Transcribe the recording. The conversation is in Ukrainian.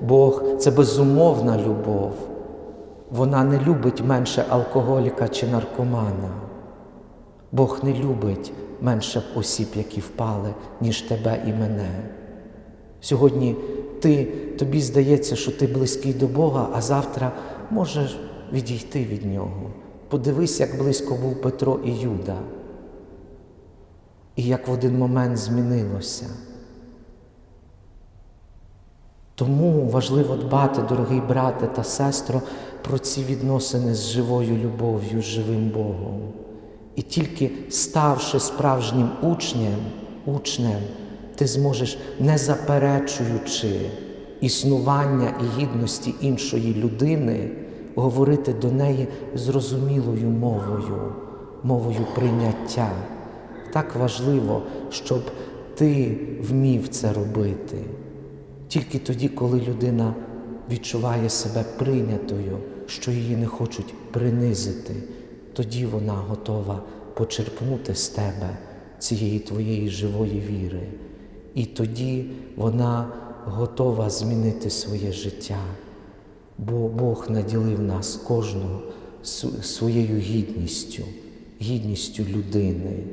Бог це безумовна любов. Вона не любить менше алкоголіка чи наркомана. Бог не любить менше осіб, які впали, ніж тебе і мене. Сьогодні ти, тобі здається, що ти близький до Бога, а завтра можеш відійти від Нього. Подивись, як близько був Петро і Юда. І як в один момент змінилося. Тому важливо дбати, дорогий брате та сестро, про ці відносини з живою любов'ю, живим Богом. І тільки ставши справжнім учнем, учнем, ти зможеш, не заперечуючи існування і гідності іншої людини, говорити до неї зрозумілою мовою, мовою прийняття. Так важливо, щоб ти вмів це робити. Тільки тоді, коли людина відчуває себе прийнятою, що її не хочуть принизити, тоді вона готова почерпнути з тебе цієї твоєї живої віри. І тоді вона готова змінити своє життя, бо Бог наділив нас кожного своєю гідністю, гідністю людини.